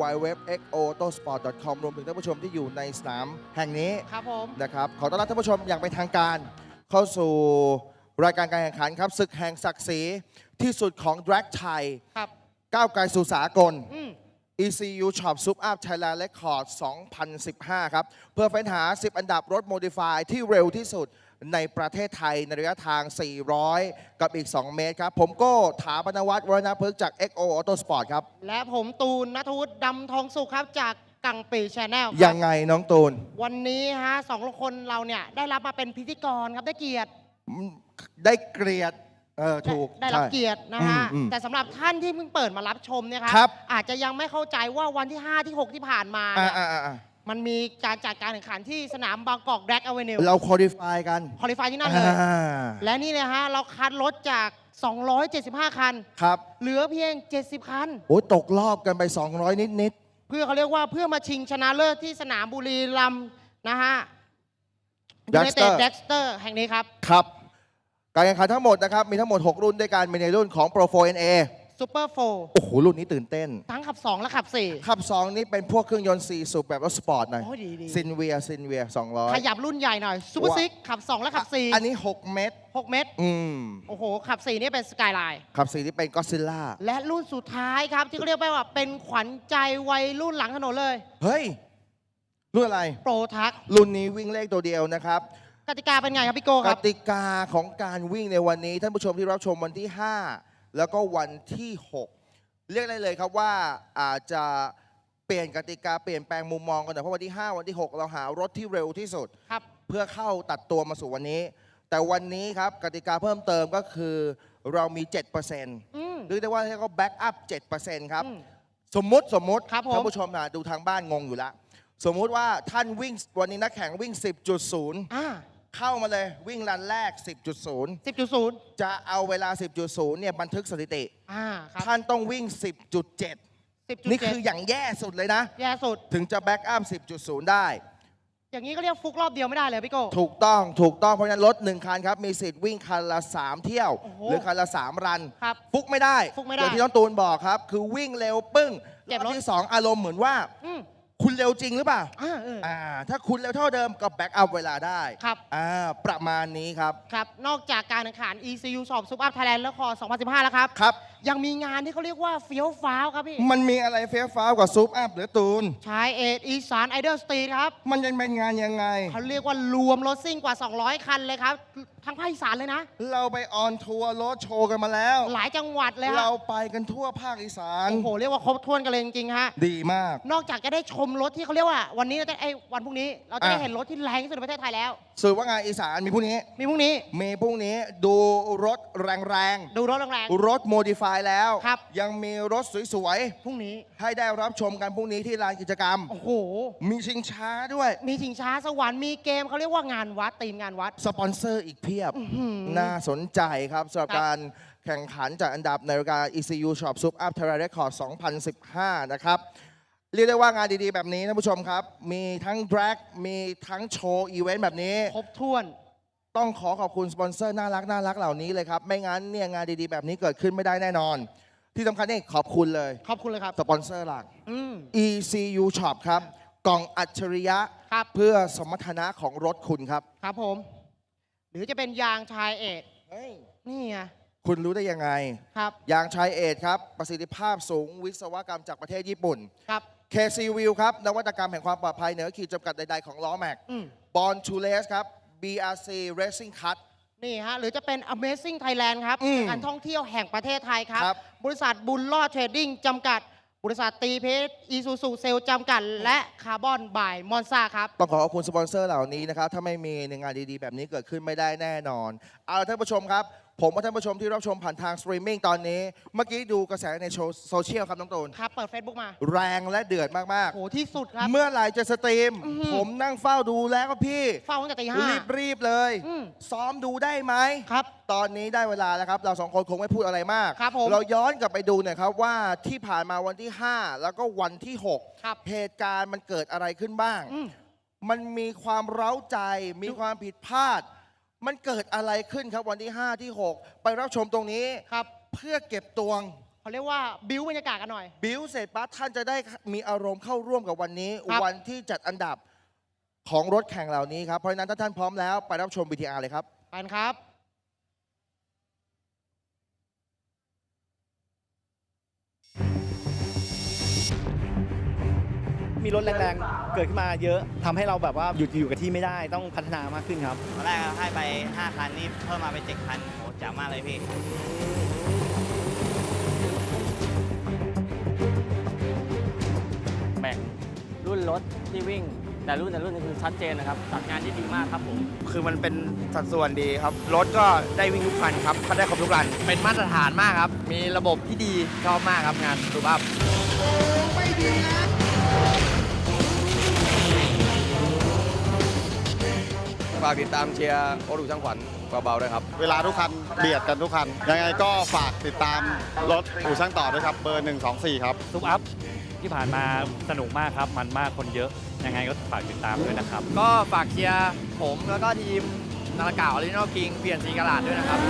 w w w x o t o s p o r t c o m รวมถึงท่านผู้ชมที่อยู่ในสนามแห่งนี้ครับผม นะครับขอต้อนรับท่านผู้ชมอย่างเป็นทางการ เข้าสู่รายการการแข่งขันครับศึกแห่งศักดิ์ศรีที่สุดของ Drag ไทย ครับ ก้าวไกลสู่สากล อืม ECU Shop Soup Up Thailand Record 2015 ครับ เพื่อเฟ้นหา 10 อันดับรถโมดิฟายที่เร็วที่สุด ในประเทศไทยในระยะทาง 400 กับอีก 2 เมตรครับ ผมโก้ถาปนวัฒน์วรณพฤกษ์จาก XO Auto Sport ครับ และผมตูนนัทวุฒิดำทองสุขครับจากกังปีชาแนลยังไงน้องตูน วันนี้ฮะสองคนเราเนี่ยได้รับมาเป็นพิธีกรครับได้เกียรติได้เกลียดเออถูกได้รับใช่เกียรตินะฮะอืมอืมแต่สำหรับท่านที่เพิ่งเปิดมารับชมเนี่ยครับครับอาจจะยังไม่เข้าใจว่าวันที่ 5 ที่ 6 ที่ผ่านมา อ่าเนี่ยอ่าอ่าอ่ามันมีการจัดการแข่งขันที่สนามบางกอกแดกอเวนิวเราคอดิฟายกันคอลิฟายที่นั่นเลย อ่าและนี่เลยฮะ เราคัดรถจาก 275 คัน ครับเหลือเพียง 70 คัน โอ้ยตกรอบกันไป 200 นิดนิดเพื่อเขาเรียกว่าเพื่อมาชิงชนะเลิศที่สนามบุรีรัมย์นะฮะ Dexter เด็กสเตอร์แห่งนี้ครับๆครับ การแข่งขันทั้งหมดนะครับ มีทั้งหมด 6 รุ่นด้วยกันมีในรุ่นของ Pro 4 NA ซูเปอร์โฟโอ้โหรุ่นนี้ตื่นเต้น ทั้งขับ 2 และขับ 4 ขับ 2 นี่เป็นพวกเครื่องยนต์4สูบแบบรถสปอร์ตหน่อยโอ้ดีดี ซินเวียซินเวียข200ยับรุ่นใหญ่หน่อยซูเปอร์ว้าซิกขับ 2 และขับอันนี้ 6 เมตร4 6เมตร อืมโอ้โห ขับ 4 นี่เป็นสกายไลน์ขับ4ที่เป็นก็ซิล่าและรุ่นสุดท้ายครับ ที่เขาเรียกว่าเป็นขวัญใจวัยรุ่นหลังถนนเลย เฮ้ย รุ่นอะไร โปรทักรุ่นนี้วิ่งเลขตัวเดียวนะครับกติกาเป็นไงครับพี่โก้กครับ ติกาของการวิ่งในวันนี้ ท่านผู้ชมที่รับชมวันที่ 5 แล้วก็วันที่ 6 เรียกได้เลยครับว่าอาจจะเปลี่ยนกติกาเปลี่ยนแปลงมุมมองกันหน่อยเพราะวันที่ 5 วันที่ 6 เราหารถที่เร็วที่สุด ครับ เพื่อเข้าตัดตัวมาสู่วันนี้ แต่วันนี้ครับกติกาเพิ่มเติมก็คือเรามี 7%อืมหรือได้ว่าให้เขาแบ็กอัพ 7%ครับ อืมสมมุติสมมุติครับผม ท่านผู้ชมนะดูทางบ้านงงอยู่แล้วสมมุติว่าท่านวิ่งวันนี้นักแข่งวิ่ง 10.0 อ่า เข้ามาเลยวิ่งรันแรก 10.0 10.0จะเอาเวลา 10.0 เนี่ยบันทึกสถิติ อ่าครับท่านต้องวิ่ง 10.7 10.7นี่คืออย่างแย่สุดเลยนะ แย่สุด ถึงจะแบ็กอัพ 10.0 ได้ อย่างนี้ก็เรียกฟุกรอบเดียวไม่ได้เลยพี่โก้ ถูกต้องถูกต้องเพราะฉะนั้นรถหนึ่งคันครับ มีสิทธิ์วิ่งคันละ 3 เที่ยว โอ้โหหรือคันละ 3 รัน ครับฟุกไม่ได้ฟุกไม่ได้อย่างที่น้องตูนบอกครับ คือวิ่งเร็วปึ้งเก็บรรอถบที่ 2 อารมณ์เหมือนว่า อืม คุณเร็วจริงหรือเปล่าอ่าเออ อ่าถ้าคุณเร็วเท่าเดิมก็แบ็กอัพเวลาได้ครับ อ่าประมาณนี้ครับครับ นอกจากการแข่งขัน ECU Shop Super Up Thailand แล้วคอ2015 แล้วครับ ครับ ยังมีงานที่เขาเรียกว่าเฟี้ยวฟ้าวครับพี่ มันมีอะไรเฟี้ยวฟ้าวกว่าซุปอัพหรือตูน ชายเอ็ดอีสานไอดอลสตรีทครับ มันยังเป็นงานยังไง เขาเรียกว่ารวมรถซิ่งกว่า 200 คันเลยครับ ทั้งภาคอีสานเลยนะ เราไปออนทัวร์รถโชว์กันมาแล้ว หลายจังหวัดเลยครัเราบไปกันทั่วภาคอีสานโอ้โหเรียกว่าครบถ้วนกันเลยจริงๆฮะดีมาก นอกจากจะได้ชมรถที่เขาเรียกว่า วันนี้เราจะไอ้วันพรุ่งนี้ เราจะได้อะเห็นรถที่แรงที่สุดในประเทศไทยแล้ว สื่อว่างานอีสานมีพรุ่งนี้ มีพรุ่งนี้ มีพรุ่งนี้ดูรถแรงดูรถแรง ๆ รถโมดิฟายแล้ว ครับ ยังมีรถสวยๆพรุ่งนี้ ๆ ให้ได้รับชมกันพรุ่งนี้ที่ลานกิจกรรม โอ้โห มีชิงช้าด้วย มีชิงช้าสวรรค์มีเกมเขาเรียกว่างานวัดตีมงานวัด สปอนเซอร์อีกเพียบอื้อหือน่าสนใจครับสำหรับครับ การแข่งขันจากอันดับในรายการ ECU Shop Soup Up Thailand Record 2015 นะครับ เรียกได้ว่างานดีๆแบบนี้ท่านผู้ชมครับ มีทั้ง drag มีทั้งโชว์อีเวนต์แบบนี้ ครบถ้วน ต้องขอขอบคุณสปอนเซอร์น่ารักน่ารักเหล่านี้เลยครับ ไม่งั้นเนี่ยงานดีๆแบบนี้เกิดขึ้นไม่ได้แน่นอน ที่สำคัญนี่ขอบคุณเลย ขอบคุณเลยครับ สปอนเซอร์หลัก อืม ECU Shop ครับ กล่องอัจฉริยะ ครับ เพื่อสมรรถนะของรถคุณครับ ครับผม หรือจะเป็นยางชายเอ็ดนี่ไงคุณรู้ได้ยังไง ครับ ยางชายเอทครับ ประสิทธิภาพสูงวิศวกรรมจากประเทศญี่ปุ่น ครับ KC Wheel ครับ นวัตกรรมแห่งความปลอดภัยเหนือขีดจำกัดใดๆของล้อแม็กอืม Born to Race ครับ BRC Racing Cut นี่ฮะ หรือจะเป็น Amazing Thailand ครับอืมการท่องเที่ยวแห่งประเทศไทยครับครับบริษัทบุญรอดเทรดดิ้งจำกัด บริษัทตีเพชรอีซูซูเซลจำกัด และคาร์บอนบ่ายมอนซาครับต้องขอขอบคุณสปอนเซอร์เหล่านี้นะครับ ถ้าไม่มีในงานดีๆ แบบนี้เกิดขึ้นไม่ได้แน่นอน เอาละท่านผู้ชมครับ ผมว่าท่านผู้ชมที่รับชมผ่านทางสตรีมมิ่งตอนนี้ เมื่อกี้ดูกระแสในโซเชียลครับน้องตูน ครับ เปิด Facebook มา แรงและเดือดมากโหที่สุดครับ ๆ เมื่อไหร่จะสตรีม อื้อหือ ผมนั่งเฝ้าดูแล้วก็พี่ เฝ้าตั้งแต่ตีห้ารีบรีบๆเลย อืม ซ้อมดูได้ไหม ครับ ตอนนี้ได้เวลาแล้วครับ เราสองคนคงไม่พูดอะไรมาก ครับผมเราย้อนกลับไปดูหน่อยครับว่าที่ผ่านมาวันที่ 5 แล้วก็วันที่ ครับ6 เหตุการณ์มันเกิดอะไรขึ้นบ้าง อืมมันมีความเร้าใจ มีความผิดพลาด มันเกิดอะไรขึ้นครับวันที่ 5 ที่ 6 ไปรับชมตรงนี้ครับ เพื่อเก็บตวงเขาเรียกว่าบิวบรรยากาศกันหน่อย บิวเสร็จปั๊บท่านจะได้มีอารมณ์เข้าร่วมกับวันนี้ ครับ วันที่จัดอันดับของรถแข่งเหล่านี้ครับเพราะฉะนั้นถ้าท่านพร้อมแล้วไปรับชม BTR เลยครับ ไปกันครับ มีรถแรงๆ เกิดขึ้นมาเยอะทำให้เราแบบว่าหยุดอยู่กับที่ไม่ได้ต้องพัฒนามากขึ้นครับ ตอนแรกให้ไป 5 คันนี่เพิ่มมาเป็น7คันโหจ๋ามากเลยพี่ แบ่งรุ่นรถที่วิ่ง แต่รุ่นแต่รุ่นนี่คือชัดเจนนะครับจัดงานที่ดีมากครับผม คือมันเป็นสัดส่วนดีครับ รถก็ได้วิ่งทุกคันครับก็ได้ครบทุกคัน เป็นมาตรฐานมากครับ มีระบบที่ดีชอบมากครับงานรูปอัพฝากติดตามเชียร์โอรุช่างขวัญเบาๆด้วยครับ เวลาทุกคันเบียดกันทุกคัน ยังไงก็ฝากติดตามรถอู่ช่างต่อด้วยครับ เบอร์ 124 ครับซุปอัพที่ผ่านมาสนุกมากครับ มันมากคนเยอะ ยังไงก็ฝากติดตามด้วยนะครับ ก็ฝากเชียร์ผมแล้วก็ทีมนาฬิกาออริจินอลคิงเปลี่ยนสีกระดาษด้วยนะครับ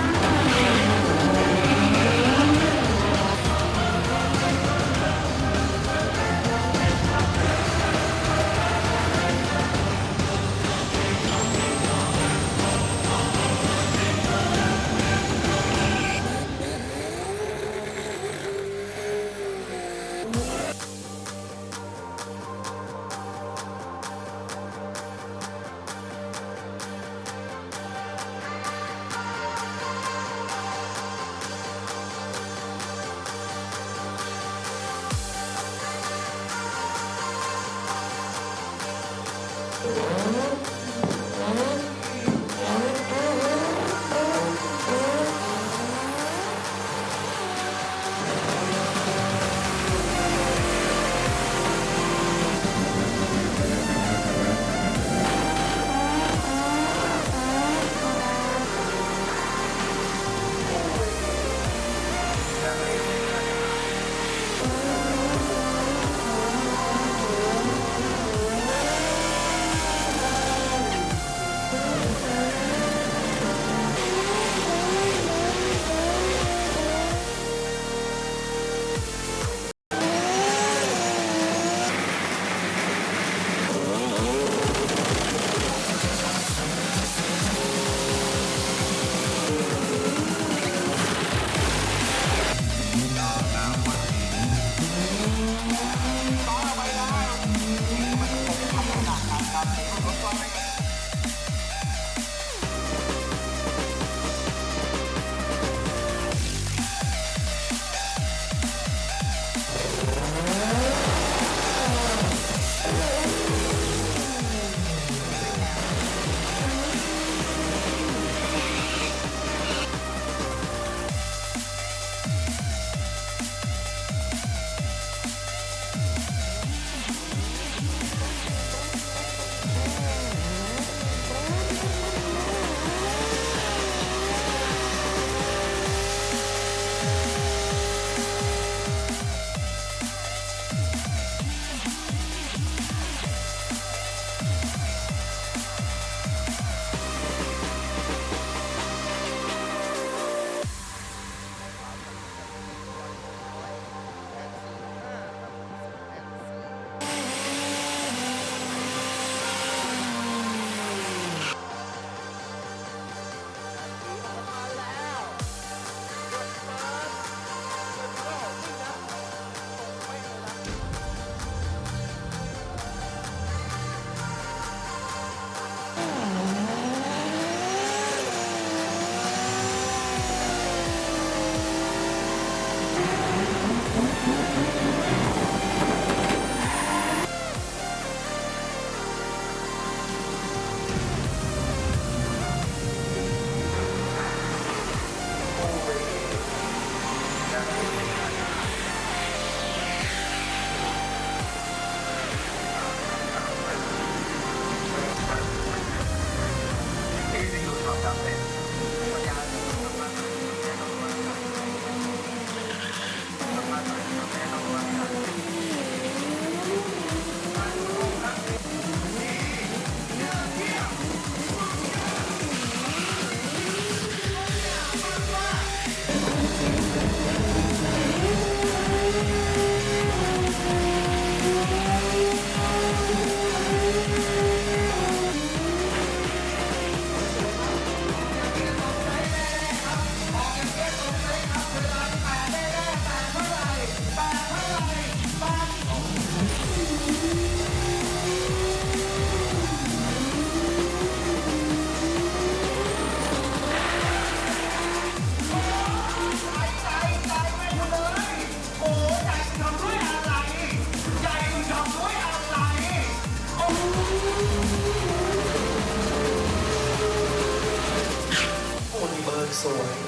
away.